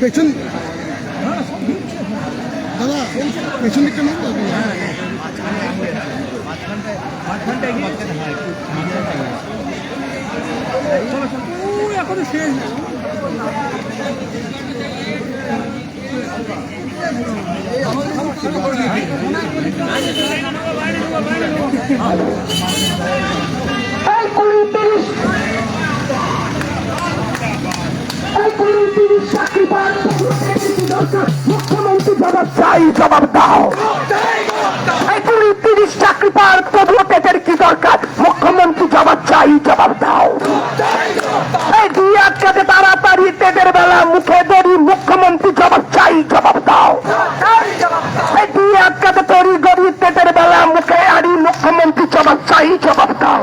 পেছন দাদা পেছন দিকটা নেই তো? এই তিরিশ চাকরি মুখ্যমন্ত্রী জবাব চাই জবাব দাও এই কুড়ি তিরিশ চাকরি পাওয়ার তবুও পেটের কি দরকার? চাই জবাব দাও। তাড়াতাড়ি তেদের বেলা, মুখে দড়ি মুখ্যমন্ত্রী জবাব চাই, জবাব দাও। এই পেটের বেলা, মুখে আড়ি, মুখ্যমন্ত্রী জবাব চাই, জবাব দাও।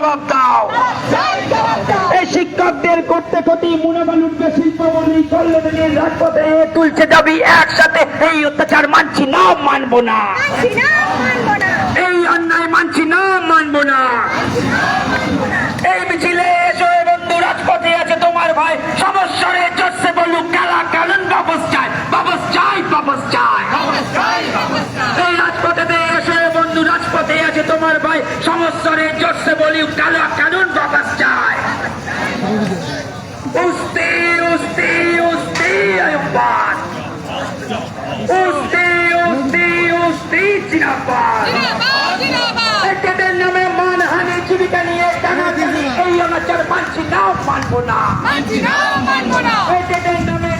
জবাব দাও। এই শিক্ষকদের করতে ক্ষতি মুনাফা লুটবে শিল্পমন্ত্রী কল্যাণের রাজপথে তুলছে দাবি একসাথে এই অত্যাচার মানছি না মানবো না। এই অন্যায় মানছি না মানবো না। ভাই সমস্যারে জোরসে বলুক কালা কানুন বাবস চাই উস্তি উস্তি উস্তি আয়ুবাদ উস্তি উস্তি উস্তি এদের নামে মানহানি জীবিকা নিয়ে টানাটানি এই অনাচার মানছি না মানবো না। এদের নামে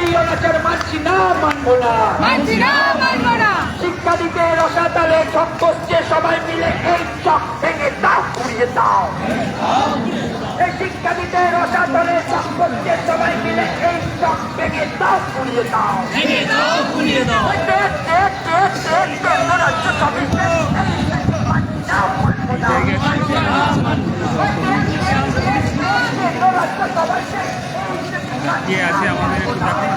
এই অনাচার মানছি না মানবো না। দিতে রসাতালে ঠক করছে সবাই মিলে এই চক ভেঙে দাও পুড়িয়ে দাও এই শিক্ষা দিতে রসাতলে চক করছে সবাই মিলে এই চক ভেঙে দাও পুড়িয়ে দাও দেখ, কে আছে আমাদের একটু দেখান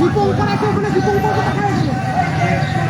দীপঙ্কর আছে ওখানে দীপঙ্করকে দেখা যাচ্ছে।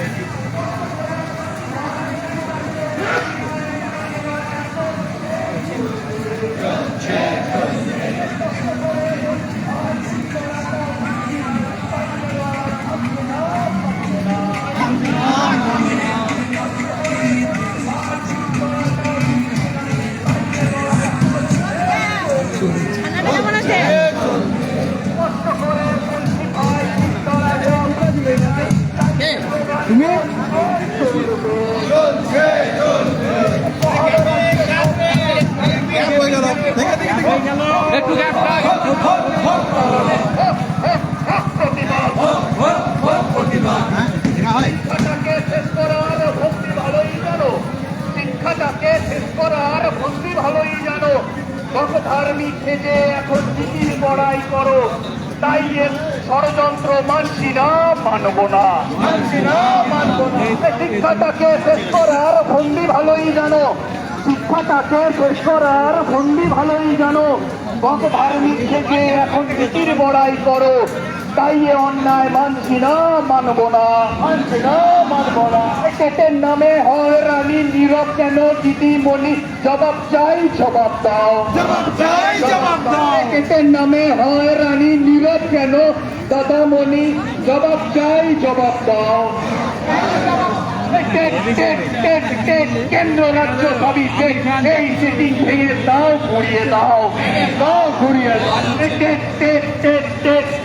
শিক্ষাটাকে শেষ করার ভঙ্গি ভালোই জানো। শিক্ষাটাকে শেষ করার ভঙ্গি ভালোই জানো। কত ধার্মিক থেকে এখন নীতির বড়াই করো। তাই এ অন্যায় মানছি না মানব না। মানছি না মানব না। নামে হয় রানী নীরব কেন? দিদিমণি জবাব চাই জবাব দাও। জবাব চাই জবাব দাও। পেটের নামে হয় রানী নীরব কেন? দাদামণি জবাব চাই জবাব দাও। কেন্দ্র রাজ্য সবই। এই সেটিং ভেঙে দাও ঘুরিয়ে দাও দাও ঘুরিয়ে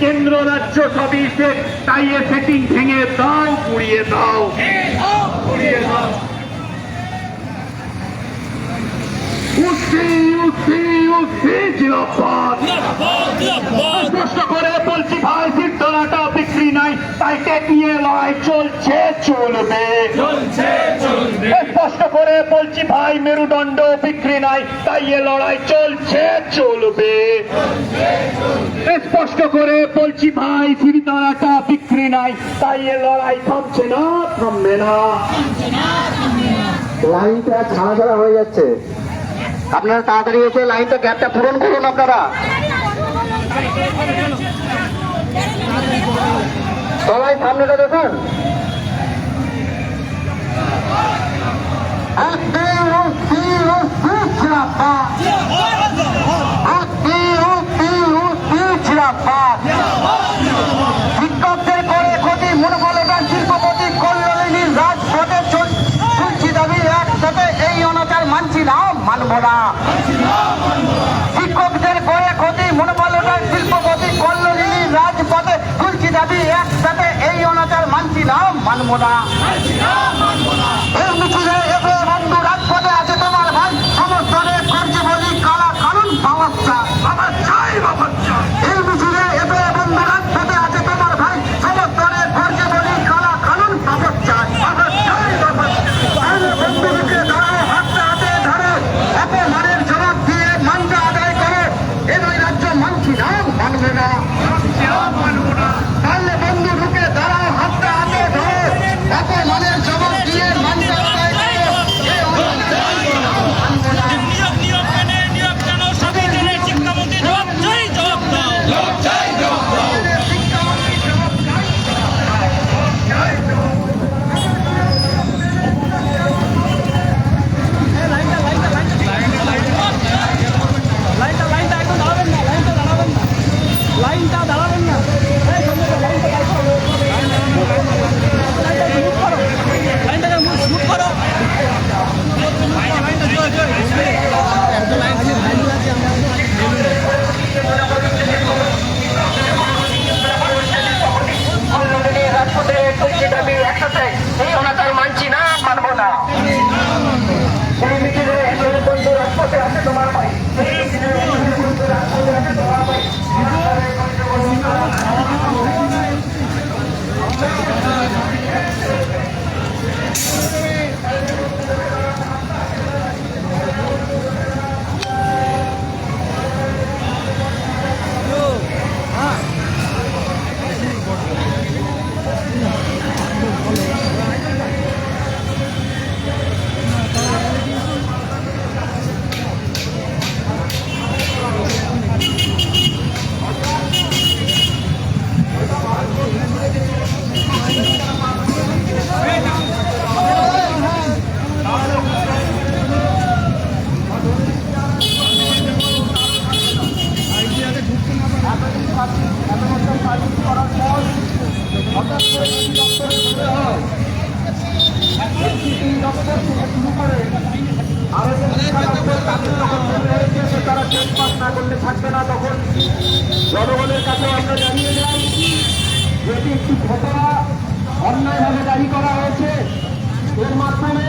কেন্দ্র রাজ্য সবই তাই এ সেটিং ভেঙে দাও ঘুরিয়ে দাও ঘুরিয়ে দাও উঠছি উঠছি উঠছি জিরাফাত করে বলছি ভাই সিদ্ধরাটা বিক্রি তাই টেকিয়ে লড়াই চলছে চলবে। স্পষ্ট করে বলছি ভাই মেরুদণ্ড বিক্রি নাই তাই এ লড়াই চলছে চলবে। স্পষ্ট করে বলছি ভাই সিদ্ধরাটা বিক্রি নাই তাই এ লড়াই থামছে না থামবে না। লাইনটা ছাড়া ছাড়া হয়ে যাচ্ছে। আপনারা তাড়াতাড়ি এসে লাইনটা গ্যাপটা পূরণ করুন আপনারা। সবাই সামনেটা দেখুন। শিক্ষকদের করে ক্ষতি মনোবলতার শিল্পপতি কল্যাণীর রাজপথে চল- চলছি দাবি, একসাথে এই অনাচার মানছি না, মানব না শিক্ষকদের করে ক্ষতি মনোবলতার শিল্পপতি কল্যাণীর রাজপথে তুলছি দাবি একসাথে এই অনাচার মানছি না মানব না চালু করার পর হঠাৎ করে তারা টেস্ট না করলে থাকবে না তখন জনগণের কাছে আমরা জানিয়ে যাই যেটি একটি ঘটনা অন্যায়ভাবে জারি করা হয়েছে এর মাধ্যমে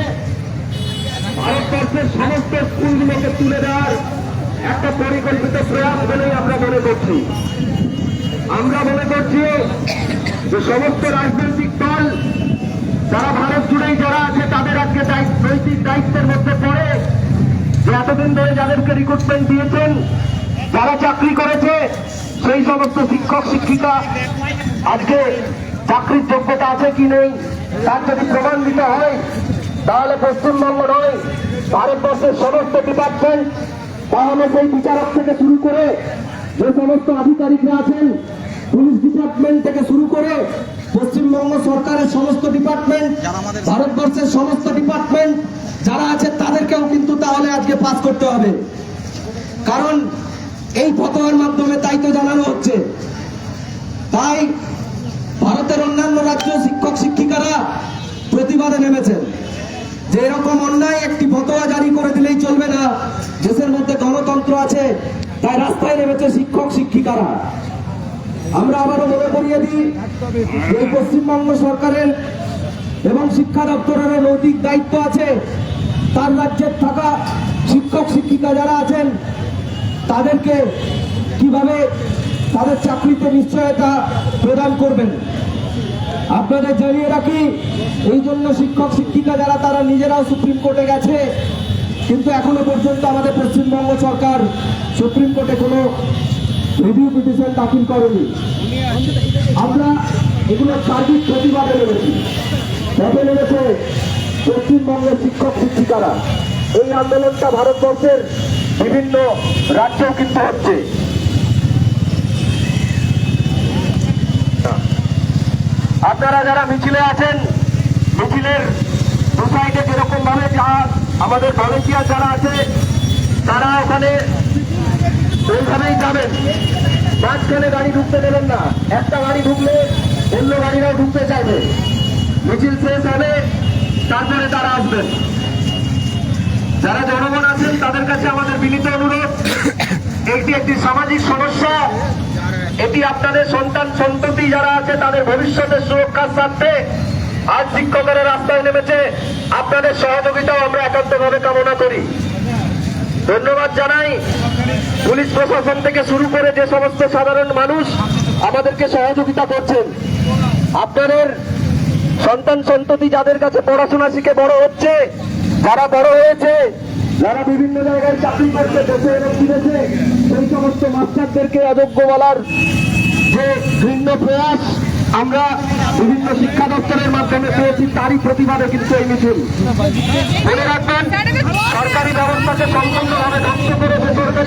ভারতবর্ষের সমস্ত স্কুলগুলোকে তুলে দেওয়ার একটা পরিকল্পিত প্রয়াস বলেই আমরা মনে করছি। আমরা মনে করছি যে সমস্ত রাজনৈতিক দল, যারা ভারত জুড়েই যারা আছে, তাদের আজকে নৈতিক দায়িত্বের মধ্যে পড়ে যে এতদিন ধরে যাদেরকে রিক্রুটমেন্ট দিয়েছেন, যারা চাকরি করেছে, সেই সমস্ত শিক্ষক, শিক্ষিকা, আজকে চাকরির যোগ্যতা আছে কি নেই, তার যদি প্রমাণ দিতে হয়, তাহলে পশ্চিমবঙ্গ নয়, ভারতবর্ষের সমস্ত ডিপার্টমেন্ট তাহলে সেই বিচারক থেকে শুরু করে যে সমস্ত আধিকারিকরা আছেন পুলিশ ডিপার্টমেন্ট থেকে শুরু করে পশ্চিমবঙ্গ সরকারের সমস্ত ডিপার্টমেন্ট ভারতবর্ষের সমস্ত ডিপার্টমেন্ট যারা আছে তাদেরকেও কিন্তু তাহলে আজকে পাস করতে হবে। কারণ এই ফতোয়ার মাধ্যমে তাই তো জানানো হচ্ছে। তাই ভারতের অন্যান্য রাজ্য শিক্ষক শিক্ষিকারা প্রতিবাদে নেমেছেন যে এরকম অন্যায় একটি ফতোয়া জারি করে দিলেই চলবে না। দেশের মধ্যে গণতন্ত্র আছে তাই রাস্তায় নেমেছে শিক্ষক শিক্ষিকারা। আমরা আবারও মনে করিয়ে দিই, এই পশ্চিমবঙ্গ সরকারের এবং শিক্ষা দপ্তরের নৈতিক দায়িত্ব আছে। তার রাজ্যের থাকা শিক্ষক, শিক্ষিকা যারা আছেন, তাদেরকে কীভাবে তাদের চাকরিতে নিশ্চয়তা প্রদান করবেন? আপনাদের জানিয়ে রাখি, এই জন্য শিক্ষক, শিক্ষিকা যারা, তারা নিজেরাও সুপ্রিম কোর্টে গেছে। কিন্তু এখনও পর্যন্ত আমাদের পশ্চিমবঙ্গ সরকার সুপ্রিম কোর্টে কোনো রিভিউ পিটিশন দাখিল করেনি। আমরা এগুলো সার্বিক প্রতিবাদে নেমেছি কবে নেমেছে পশ্চিমবঙ্গের শিক্ষক শিক্ষিকারা। এই আন্দোলনটা ভারতবর্ষের বিভিন্ন রাজ্যেও কিন্তু হচ্ছে। আপনারা যারা মিছিলে আছেন, মিছিলের দু সাইডে যেরকম ভাবে যা আমাদের ভলেন্টিয়ার যারা আছে, তারা ওখানে ওইভাবেই যাবেন। মাঝখানে গাড়ি ঢুকতে দেবেন না। একটা গাড়ি ঢুকলে অন্য গাড়িরাও ঢুকতে চাইবে। মিছিল শেষ হবে, তারপরে তারা আসবেন। যারা জনগণ আছেন, তাদের কাছে আমাদের বিনীত অনুরোধ, এটি একটি সামাজিক সমস্যা। এটি আপনাদের সন্তান, সন্ততি যারা আছে, তাদের ভবিষ্যতের সুরক্ষার স্বার্থে আজ শিক্ষকেরা রাস্তায় নেমেছে। আপনাদের সহযোগিতাও আমরা একান্তভাবে কামনা করি। ধন্যবাদ জানাই। পুলিশ প্রশাসন থেকে শুরু করে যে সমস্ত সাধারণ মানুষ আমাদেরকে সহযোগিতা করছেন, আপনাদের সন্তান সন্ততি যাদের কাছে পড়াশোনা শিখে বড় হচ্ছে, যারা বড় হয়েছে, যারা বিভিন্ন জায়গায় চাকরি করছে, দেশে এবং বিদেশে, সেই সমস্ত মাস্টারদেরকে অযোগ্য বলার যে ঘৃণ্য প্রয়াস আমরা বিভিন্ন শিক্ষা দপ্তরের মাধ্যমে পেয়েছি তারই প্রতিবাদে কিন্তু এই মিছিল। মনে রাখবেন, সরকারি ব্যবস্থাকে সম্পূর্ণভাবে ধ্বংস করে বেসরকারি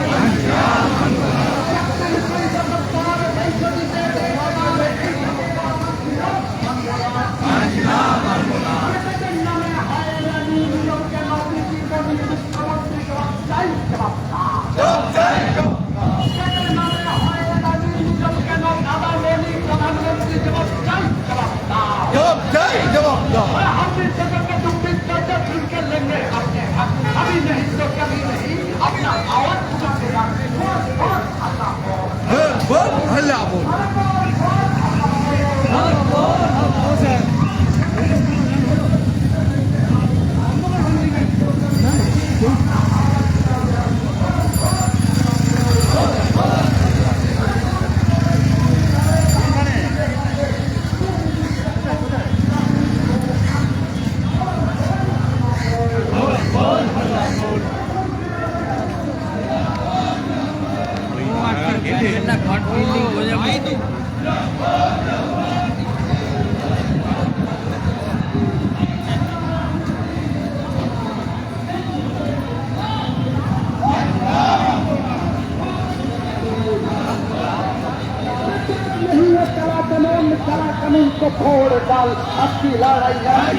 नहीं है काला कानून काला कानून को फोड़ डाल आपकी लड़ाई लड़ाई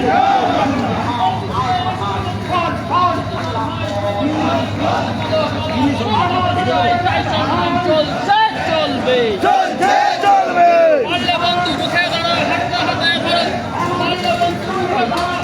চলছে চলবে চলছে চলবে পারলে বন্ধু মুখে করো হাতে হাতে করো পারলে বন্ধু মুখে করো